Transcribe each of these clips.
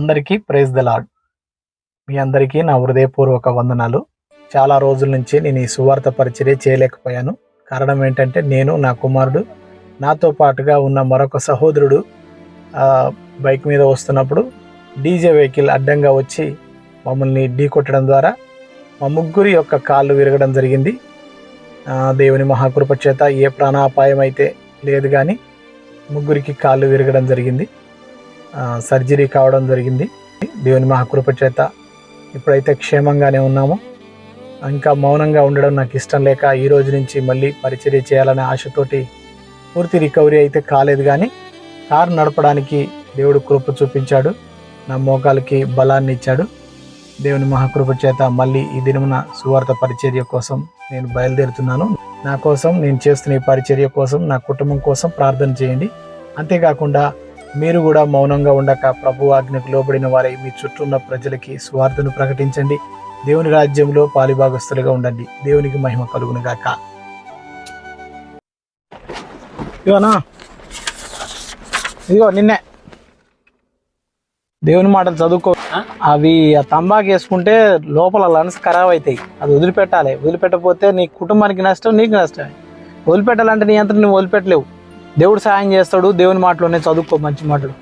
అందరికీ praise the lord మీ అందరికీ నా హృదయపూర్వక వందనాలు. చాలా రోజుల నుంచి నేను ఈ సువార్త పరిచర్య చేయలేకపోయాను. కారణం ఏంటంటే నేను నా కుమారుడు నాతో పాటుగా ఉన్న మరొక సహోదరుడు బైక్ మీద వస్తున్నప్పుడు డీజే వెహికల్ అడ్డంగా వచ్చి మమ్మల్ని ఢీ కొట్టడం ద్వారా మా ముగ్గురి యొక్క కాళ్ళు విరగడం జరిగింది. దేవుని మహాకృప చేత ఏ ప్రాణాపాయం అయితే లేదు కానీ ముగ్గురికి కాళ్ళు విరగడం జరిగింది. సర్జరీ కావడం జరిగింది. దేవుని మహాకృప చేత ఇప్పుడైతే క్షేమంగానే ఉన్నాము. ఇంకా మౌనంగా ఉండడం నాకు ఇష్టం లేక ఈ రోజు నుంచి మళ్ళీ పరిచర్య చేయాలనే ఆశతోటి పూర్తి రికవరీ అయితే కాలేదు కానీ కారు నడపడానికి దేవుడు కృప చూపించాడు. నా మోకాలకి బలాన్ని ఇచ్చాడు. దేవుని మహాకృప చేత మళ్ళీ ఈ దినమున సువార్త పరిచర్య కోసం నేను బయలుదేరుతున్నాను. నా కోసం నేను చేస్తున్న ఈ పరిచర్య కోసం నా కుటుంబం కోసం ప్రార్థన చేయండి. అంతేకాకుండా మీరు కూడా మౌనంగా ఉండక ప్రభు ఆజ్ఞకు లోబడిన వారై మీ చుట్టూ ఉన్న ప్రజలకి స్వార్థను ప్రకటించండి. దేవుని రాజ్యంలో పాలిభాగస్తులుగా ఉండండి. దేవునికి మహిమ కలుగును గాక. ఇదిగోనా ఇదిగో నిన్నే. దేవుని మాటలు చదువుకో. అవి ఆ తంబాకు వేసుకుంటే లోపల లంగ్స్ ఖరాబ్ అవుతాయి. అది వదిలిపెట్టాలి. వదిలిపెట్టకపోతే నీ కుటుంబానికి నష్టం నీకు నష్టం వదిలిపెట్టాలంటే నీ అంతా నువ్వు వదిలిపెట్టలేవు. దేవుడు సాయం చేస్తాడు దేవుని మాటలోనే చదువుకో మంచి మాటలు.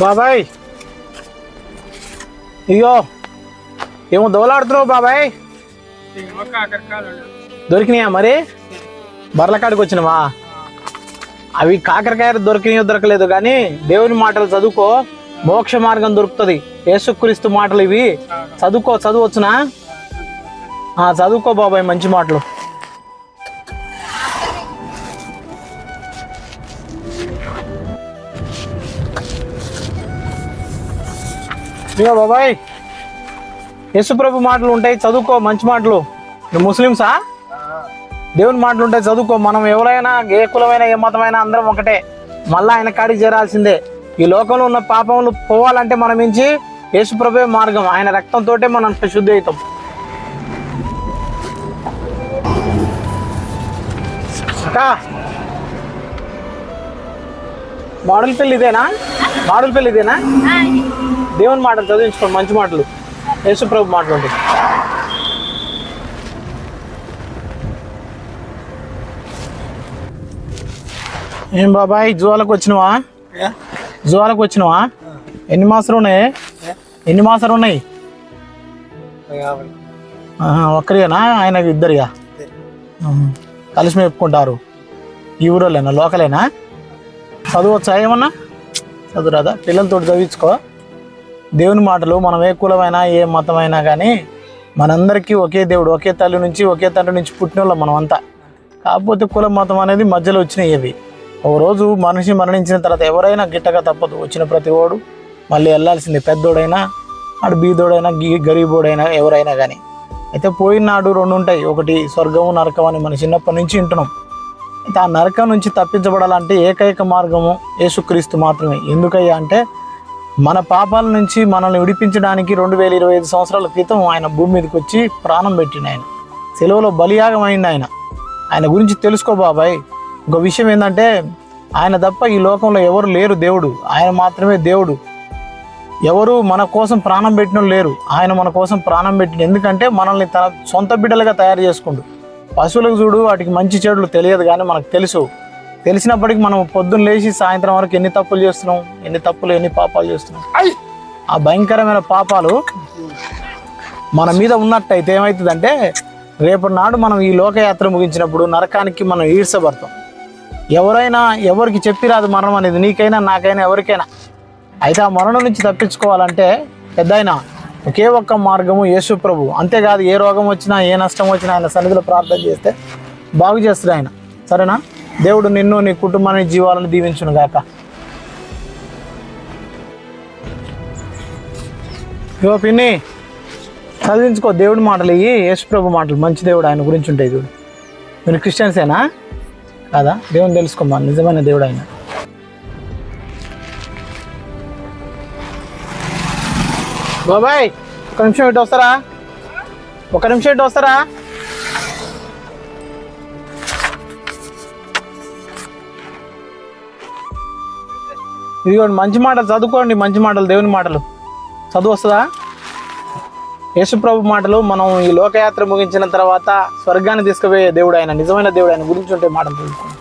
బాబాయ్! అయ్యో ఏమో దోలాడుతున్నావు బాబాయ్? దొరికినాయా మరి? బర్లకాడికి వచ్చినవా? అవి కాకరకాయ దొరికినాయో దొరకలేదు కానీ దేవుని మాటలు చదువుకో. మోక్ష మార్గం దొరుకుతుంది. యేసుక్రీస్తు మాటలు ఇవి. చదువుకో చదువచ్చునా? చదువుకో బాబాయ్ మంచి మాటలు. ఇదిగో బాబాయ్ యేసుప్రభు మాటలు ఉంటాయి చదువుకో మంచి మాటలు. నువ్వు ముస్లిమ్సా? దేవుని మాటలు ఉంటాయి చదువుకో. మనం ఎవరైనా ఏ కులమైనా ఏ మతమైనా అందరం ఒకటే. మళ్ళీ ఆయన కాడికి చేరాల్సిందే. ఈ లోకంలో ఉన్న పాపములు పోవాలంటే మనం మించి యేసుప్రభే మార్గం. ఆయన రక్తంతో మనం శుద్ధి అవుతాం. అక్కా మోడల్ పెళ్ళి ఇదేనా? మోడల్ పెళ్ళి ఇదేనా? దేవుని మాటలు చదివించుకోండి మంచి మాటలు. యేసుప్రభు మాటలు ఉంటాయి ఏం బాబాయ్ జువాలకు వచ్చినవా? జువాలకు వచ్చినావా? ఎన్ని మాసాలు ఉన్నాయి ఎన్ని మాసాలు ఉన్నాయి ఒక్కరిగానా ఆయన ఇద్దరిగా? కలిసి మెప్పుకుంటారు ఈ ఊరోలేనా లోకలేనా? చదువచ్చా ఏమన్నా? చదువురాదా పిల్లలతో చదివించుకో. దేవుని మాటలు మనం ఏ కులమైనా ఏ మతమైనా కానీ మనందరికీ ఒకే దేవుడు ఒకే తల్లి నుంచి ఒకే తండ్రి నుంచి పుట్టిన వాళ్ళం మనం అంతా కాకపోతే కుల మతం అనేది మధ్యలో వచ్చినాయి ఇవి ఒక రోజు మనిషి మరణించిన తర్వాత ఎవరైనా గిట్టగా తప్పదు. వచ్చిన ప్రతి ఓడు మళ్ళీ వెళ్ళాల్సిందే పెద్దోడైనా ఆడు బీదోడైనా గీ గరీబోడైనా ఎవరైనా కానీ అయితే పోయినాడు రెండు ఉంటాయి. ఒకటి స్వర్గము నరకం అని మన చిన్నప్పటి నుంచి వింటున్నాం. అయితే ఆ నరకం నుంచి తప్పించబడాలంటే ఏకైక మార్గము యేసుక్రీస్తు మాత్రమే. ఎందుకయ్యా అంటే మన పాపాల నుంచి మనల్ని విడిపించడానికి రెండు వేల ఇరవై ఐదు సంవత్సరాల క్రితం ఆయన భూమి మీదకి వచ్చి ప్రాణం పెట్టిండు ఆయన. సెలవులో బలియాగం అయింది ఆయన. ఆయన గురించి తెలుసుకో బాబాయ్. ఇంకో విషయం ఏంటంటే ఆయన తప్ప ఈ లోకంలో ఎవరు లేరు దేవుడు. ఆయన మాత్రమే దేవుడు. ఎవరు మన కోసం ప్రాణం పెట్టిన లేరు. ఆయన మన కోసం ప్రాణం పెట్టిన ఎందుకంటే మనల్ని తన సొంత బిడ్డలుగా తయారు చేసుకుండు. పశువులకు చూడు వాటికి మంచి చెడులు తెలియదు కానీ మనకు తెలుసు. తెలిసినప్పటికీ మనం పొద్దున్న లేచి సాయంత్రం వరకు ఎన్ని తప్పులు చేస్తున్నాం ఎన్ని తప్పులు ఎన్ని పాపాలు చేస్తున్నాం. ఆ భయంకరమైన పాపాలు మన మీద ఉన్నట్టయితే ఏమవుతుందంటే రేపటి నాడు మనం ఈ లోకయాత్ర ముగించినప్పుడు నరకానికి మనం ఈడ్చబడతాం. ఎవరైనా ఎవరికి చెప్పిరాదు మరణం అనేది? నీకైనా నాకైనా ఎవరికైనా. అయితే ఆ మరణం నుంచి తప్పించుకోవాలంటే పెద్ద ఒకే ఒక్క మార్గము యేసు ప్రభు. అంతేకాదు ఏ రోగం వచ్చినా ఏ నష్టం వచ్చినా ఆయన సన్నిధిలో ప్రార్థన చేస్తే బాగు చేస్తాడు ఆయన. సరేనా? దేవుడు నిన్ను నీ కుటుంబాన్ని జీవాలను దీవించును గాక. ఇవో పిన్ని చదివించుకో దేవుడి మాటలు ఇవి యేసు ప్రభు మాటలు. మంచి దేవుడు ఆయన గురించి ఉంటాయి చూడు. మీరు క్రిస్టియన్సేనా? కాదా? దేవుని తెలుసుకోమా? నిజమైన దేవుడు ఆయన బాబాయ్ ఒక నిమిషం ఇటు వస్తారా? ఒక నిమిషం ఇటు వస్తారా? ఇదిగోండి మంచి మాటలు చదువుకోండి మంచి మాటలు దేవుని మాటలు. చదువు వస్తుందా? యేసుప్రభు మాటలు మనం ఈ లోకయాత్ర ముగించిన తర్వాత స్వర్గాన్ని తీసుకుపోయే దేవుడు ఆయన నిజమైన దేవుడు ఆయన గురించి ఉంటే మాటలు తెలుసుకోండి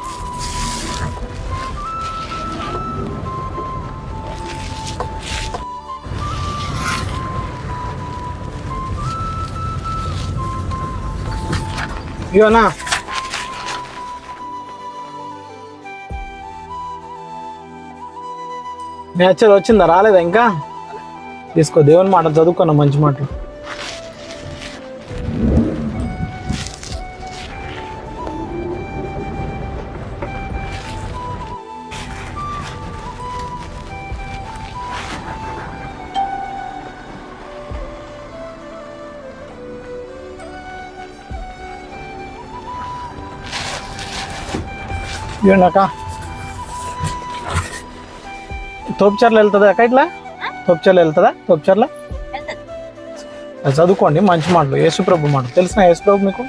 ఇవనా నేచర్ వచ్చిందా? రాలేదా ఇంకా? తీసుకో దేవుని మాట చదువుకున్నా మంచి మాటలు. येऊ नका थोपचारला येईल तदा काहीतला? थोपचारला येईल तदा थोपचारला చదువుకోండి మంచి మాటలు. యేసుప్రభు మాటలు. తెలిసిన యేసుప్రభు మీకు?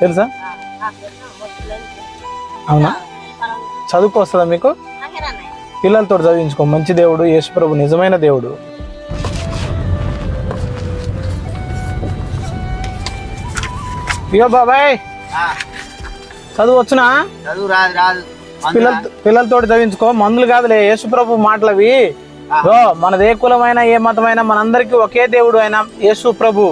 తెలుసా? అవునా? చదువుకో వస్తుందా మీకు? పిల్లలతో చదివించుకో. మంచి దేవుడు యేసుప్రభు నిజమైన దేవుడు. ఇగో బాబాయ్. చదువు వచ్చునా? చదువు రాదు రాదు. పిల్లల పిల్లలతో చదివించుకో. మందులు కాదులే యేసుప్రభు మాటలు అవి ఓ మనది ఏ కులమైన ఏ మతమైనా మనందరికీ ఒకే దేవుడు ఆయన యేసు ప్రభు.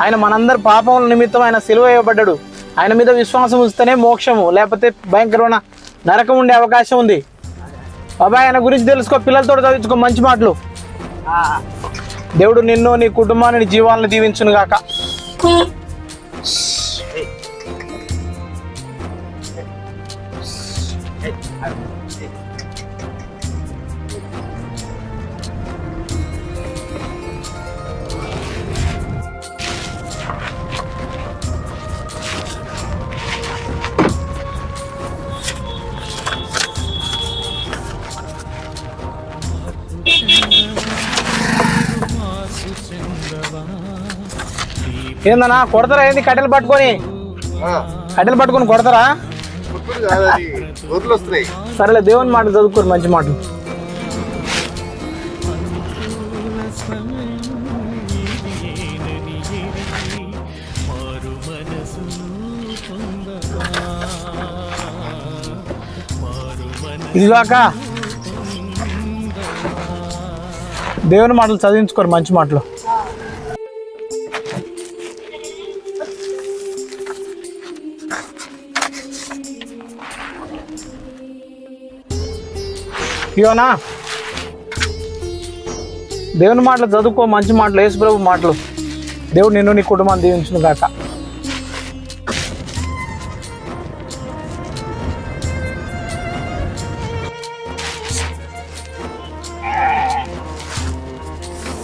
ఆయన మనందరి పాపముల నిమిత్తం ఆయన సిలువ వేయబడ్డాడు. ఆయన మీద విశ్వాసం ఉంచితేనే మోక్షము లేకపోతే భయంకరమైన నరకం ఉండే అవకాశం ఉంది. బాబాయ్ ఆయన గురించి తెలుసుకో పిల్లలతో చదివించుకో మంచి మాటలు. దేవుడు నిన్ను నీ కుటుంబాన్ని జీవాలను దీవించును గాక ఏందన్నా కొడతారా ఏంది కట్టెలు పట్టుకొని? కట్టెలు పట్టుకొని కొడతారా? సరేలే దేవుని మాటలు చదువుకోరు మంచి మాటలు. ఇదిగాక దేవుని మాటలు చదివించుకోరు మంచి మాటలు. యోనా. దేవుని మాటలు చదువుకో మంచి మాటలు యేసుప్రభు మాటలు. దేవుడు నిన్ను నీ కుటుంబాన్ని దీవించును కాక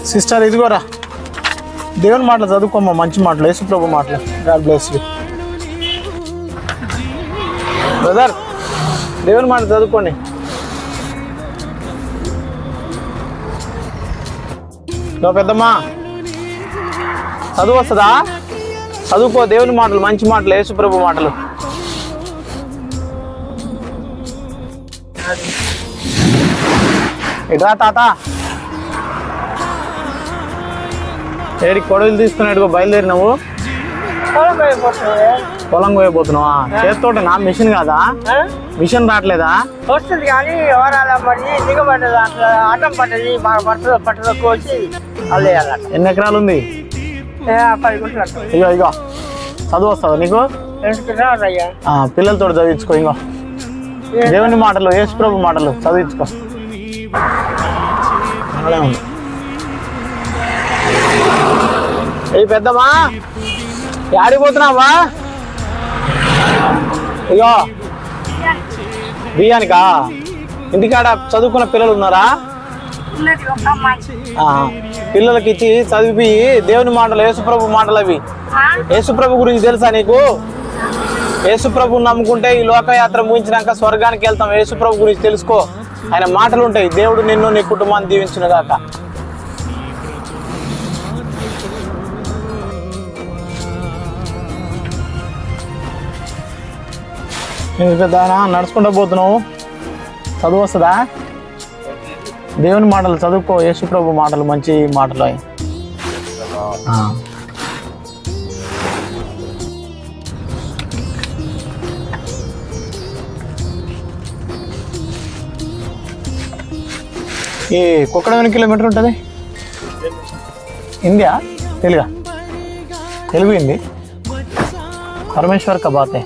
సిస్టర్ ఇదిగోరా. దేవుని మాటలు చదువుకోమ్మా మంచి మాటలు యేసుప్రభు మాటలు. God bless you. బ్రదర్ దేవుని మాట చదువుకోండి. నువ్వు పెద్దమ్మా. చదువు వస్తుందా? చదువుకో దేవుని మాటలు మంచి మాటలు యేసుప్రభు మాటలు. ఇట్రా తాత. ఏడి కొడవలు తీసుకున్నట్టుగా బయలుదేరినావు? పొలం పోయబోతున్నావా చేతితోట నా మిషన్ కాదా? మిషన్ రావట్లేదా? వస్తుంది కానీ ఎవరాల పడి దిగబడ్డది? అట్లా పడ్డది బాగా పట్టదు పట్టదు కోసి. ఎన్ని ఎకరాలు ఉంది? ఇగో ఇగో. చదువు వస్తుందా నీకు? పిల్లలతో చదివించుకో ఇంకో దేవుని మాటలు యేసుప్రభు మాటలు చదివించుకో. ఏ పెద్దమ్మా? ఆడిపోతున్నావా ఇగో. బియ్యానికా? ఇంటికాడ చదువుకున్న పిల్లలు ఉన్నారా? పిల్లలకి ఇచ్చి చదివి దేవుని మాటలు యేసుప్రభు మాటలు అవి. యేసుప్రభు గురించి తెలుసా నీకు? యేసుప్రభు నమ్ముకుంటే ఈ లోకయాత్ర ముగించినాక స్వర్గానికి వెళ్తాం. యేసుప్రభు గురించి తెలుసుకో. ఆయన మాటలు ఉంటాయి. దేవుడు నిన్ను నీ కుటుంబాన్ని దీవించును గాక. పెద్ద నడుచుకుంటూ పోతున్నావు. చదువు వస్తుందా? దేవుని మాటలు చదువుకో యేసుప్రభు మాటలు మంచి మాటలు అవి ఈ కుక్కడ ఎన్ని కిలోమీటర్ ఉంటుంది? ఇండియా? తెలుగు? తెలుగు హిందీ? పరమేశ్వర్ కా బాతే.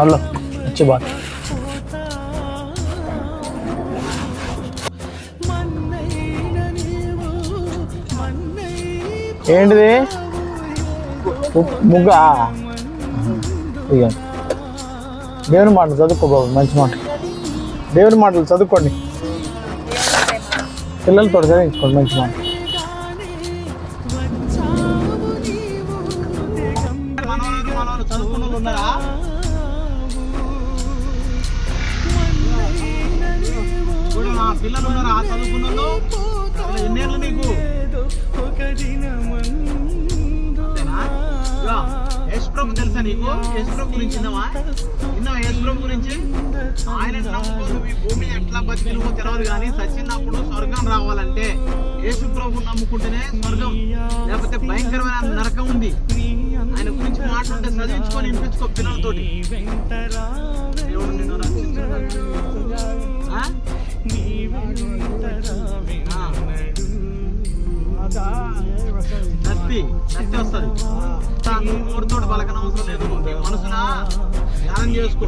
హలో వచ్చి బాతే. ఏంటిది? ముగ్గ ఇక దేవుని మాటలు చదువుకో బాబు మంచి మాట. దేవుని మాటలు చదువుకోండి. పిల్లలతో చదివించుకోండి మంచి మాట. పిల్లలు ఉన్నారా చదువుకున్న ఎన్నేళ్ళు నీకు? యేసుప్రభు తెలుసా నీకు? యేసుప్రభు గురించి విన్నావా? విన్నావా యేసు గురించి? ఆయన నమ్ముకొని ఈ భూమి ఎట్లా బతికినవో తెలియదు కానీ సచ్చినప్పుడు స్వర్గం రావాలంటే యేసు ప్రభు నమ్ముకుంటేనే స్వర్గం. లేకపోతే భయంకరమైన నరకం ఉంది. ఆయన గురించి మాట్లాడితే చదివించుకొని వినిపించుకో పిల్లలతోటి. దేవుడు నిన్ను రక్షించుగాక. ఆ? శక్తి వస్తుంది నోటితోటి పలకన అవసరం లేదు. మనసున? ధ్యానం చేసుకో.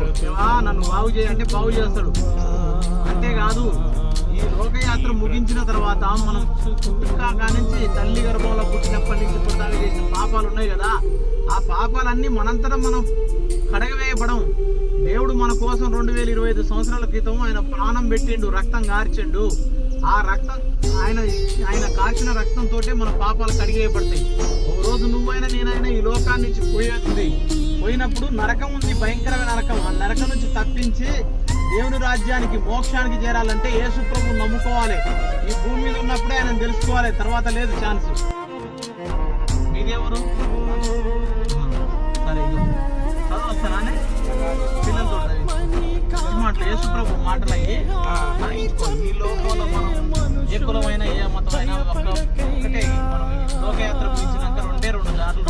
నన్ను బాగు చేయంటే బాగు చేస్తాడు. అంతేకాదు ఈ లోకయాత్ర ముగించిన తర్వాత మనం ఇంకా నుంచి తల్లి గర్భంలో పుట్టినప్పటి నుంచి పుట్టాక చేసిన పాపాలు ఉన్నాయి కదా. ఆ పాపాలన్నీ మనంతటా మనం కడగవేయబడం. దేవుడు మన కోసం రెండు వేల ఇరవై ఐదు సంవత్సరాల క్రితం ఆయన ప్రాణం పెట్టిండు రక్తం గార్చిండు. ఆ రక్తం ఆయన ఆయన కార్చిన రక్తంతో మన పాపాలు కడిగేయబడతాయి. ఓ రోజు నువ్వైనా నేనైనా ఈ లోకాన్ని నుంచి పోయేది. పోయినప్పుడు నరకం ఉంది భయంకరమైన నరకం. ఆ నరకం నుంచి తప్పించి దేవుని రాజ్యానికి మోక్షానికి చేరాలంటే యేసు ప్రభు నమ్ముకోవాలి. ఈ భూమి మీద ఉన్నప్పుడే ఆయన తెలుసుకోవాలి. తర్వాత లేదు ఛాన్స్. మీదేవరు? సరే ఇగో. చదువు వస్తానా పిల్లలతో మాటలు? యేసు ప్రభు మాటలు అయ్యి. ఈ లోకంలో మనం ఏ కులమైన ఏ మతమైన ఒకటే మనం లోకయాత్ర ముగించినాక రెండే రెండు దారులు.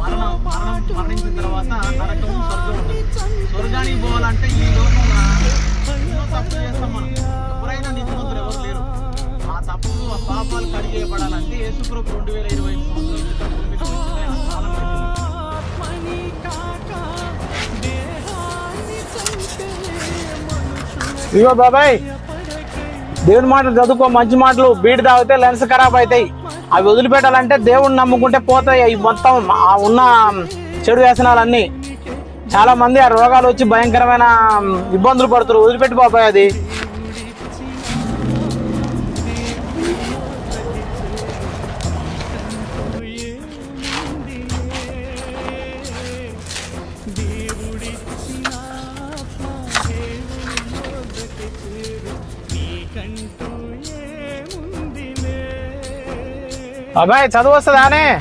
మరణం మరణం మరణించిన తర్వాత నరకం స్వర్గం ఉంటుంది. స్వర్గానికి పోవాలంటే ఈ లోకంలో ఎన్నో తప్పులు చేస్తాం మనం. ఎవరైనా నీతిమంతులు ఎవరు లేరు. ఆ తప్పులు ఆ పాపాలు కడిగేయబడాలంటే యేసు ప్రభు రెండు వేల ఇరవై ఐదు సంవత్సరాల క్రితం బాబాయ్. దేవుని మాటలు చదువుకో మంచి మాటలు బీడి తాగితే లెన్స్ ఖరాబ్ అవుతాయి. అవి వదిలిపెట్టాలంటే దేవుణ్ణి నమ్ముకుంటే పోతాయి. అవి మొత్తం ఉన్న చెడు వ్యసనాలన్నీ. చాలా మంది ఆ రోగాలు వచ్చి భయంకరమైన ఇబ్బందులు పడుతున్నారు. వదిలిపెట్టి బాబాయ్ అది. బాబాయ్ చదువు వస్తుందానే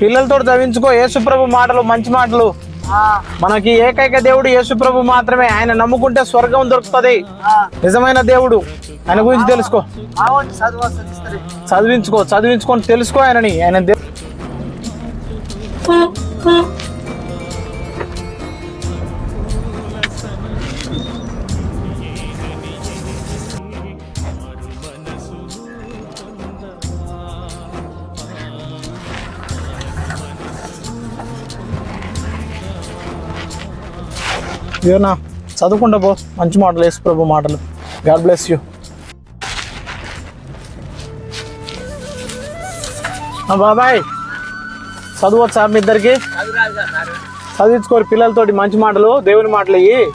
పిల్లలతో చదివించుకో యేసుప్రభు మాటలు మంచి మాటలు. ఆ, మనకి ఏకైక దేవుడు యేసుప్రభు మాత్రమే. ఆయన నమ్ముకుంటే స్వర్గం దొరుకుతుంది. నిజమైన దేవుడు. ఆయన గురించి తెలుసుకో. చదివించుకో చదివించుకొని తెలుసుకో ఆయనని. ఆయన దే- చదువుకుంటా పో. మంచి మాటలు యేసు ప్రభు మాటలు. గాడ్ బ్లెస్ యూ బాబాయ్ చదువచ్చా మీ ఇద్దరికి? చదివించుకోరు పిల్లలతోటి మంచి మాటలు దేవుని మాటలు ఇవి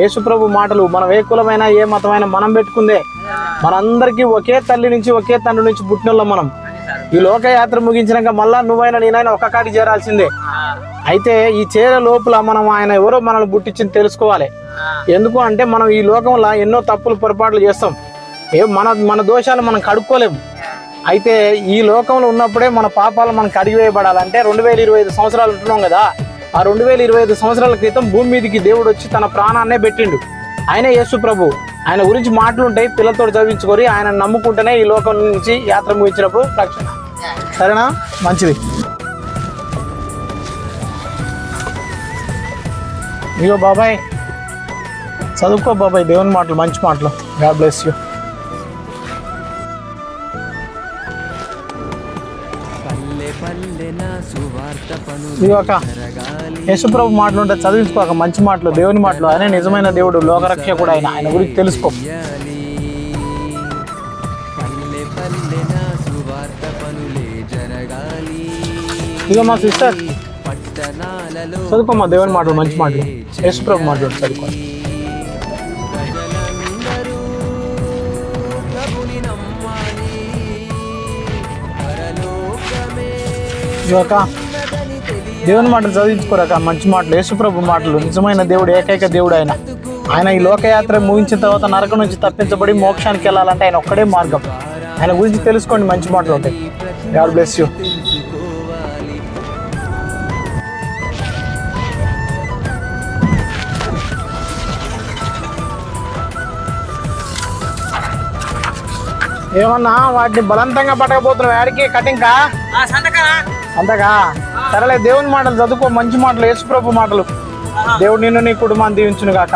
యేసుప్రభు మాటలు మనం ఏ కులమైన ఏ మతమైన మనం పెట్టుకుందే. మనందరికీ ఒకే తల్లి నుంచి ఒకే తండ్రి నుంచి పుట్టినోళ్ళం మనం. ఈ లోకయాత్ర ముగించినాక మళ్ళా నువ్వైనా నేనైనా ఒక్క చేరాల్సిందే. అయితే ఈ చేర లోపల మనం ఆయన ఎవరో మనల్ని పుట్టించింది తెలుసుకోవాలి. ఎందుకు అంటే మనం ఈ లోకంలో ఎన్నో తప్పులు పొరపాట్లు చేస్తాం. ఏ మన మన దోషాలు మనం కడుక్కోలేము. అయితే ఈ లోకంలో ఉన్నప్పుడే మన పాపాలు మనం కడిగివేయబడాలంటే రెండు వేల ఇరవై ఐదు సంవత్సరాలు ఉంటున్నాం కదా. ఆ రెండు వేల ఇరవై ఐదు సంవత్సరాల క్రితం భూమి మీదకి దేవుడు వచ్చి తన ప్రాణాన్నే పెట్టిండు. ఆయనే యేసు ప్రభు. ఆయన గురించి మాటలు ఉంటాయి పిల్లలతో చదివించుకొని ఆయన నమ్ముకుంటేనే ఈ లోకం నుంచి యాత్ర ముగించినప్పుడు రక్షణ. సరేనా? మంచిది. ఇగో బాబాయ్ చదువుకో బాబాయ్ దేవుని మాటలు మంచి మాటలు. గాడ్ బ్లెస్ యూ ఇదిగో యేసుప్రభు మాటలు ఉంటే చదివించుకోక మంచి మాటలు దేవుని మాటలు. ఆయన నిజమైన దేవుడు లోకరక్షకుడు ఆయన. ఆయన గురించి తెలుసుకో. ఇదిగో మా సిస్టర్ చదువుకోమ్మా దేవుని మాటలు మంచి మాటలు. యేసుప్రభు మాటలు చదువుకో ప్రజలందరూ ప్రభుని నమ్మాలి. పరలోకమే ఇదిగో అక్క దేవుని మాటలు చదివించుకోరాక మంచి మాటలు. యేసుప్రభు మాటలు నిజమైన దేవుడు ఏకైక దేవుడు ఆయన. ఆయన ఈ లోకయాత్ర ముగించిన తర్వాత నరకం నుంచి తప్పించబడి మోక్షానికి వెళ్ళాలంటే ఆయన ఒక్కడే మార్గం. ఆయన గురించి తెలుసుకోండి మంచి మాటలు ఉంటాయి. God bless you. ఏమన్నా వాటిని బలవంతంగా పట్టకపోతున్నావు? ఆడికి కటింగ్ కా అంతగా సరేలే దేవుని మాటలు చదువుకో మంచి మాటలు యేసుప్రభు మాటలు. దేవుడు నిన్ను నీ కుటుంబాన్ని దీవించును గాక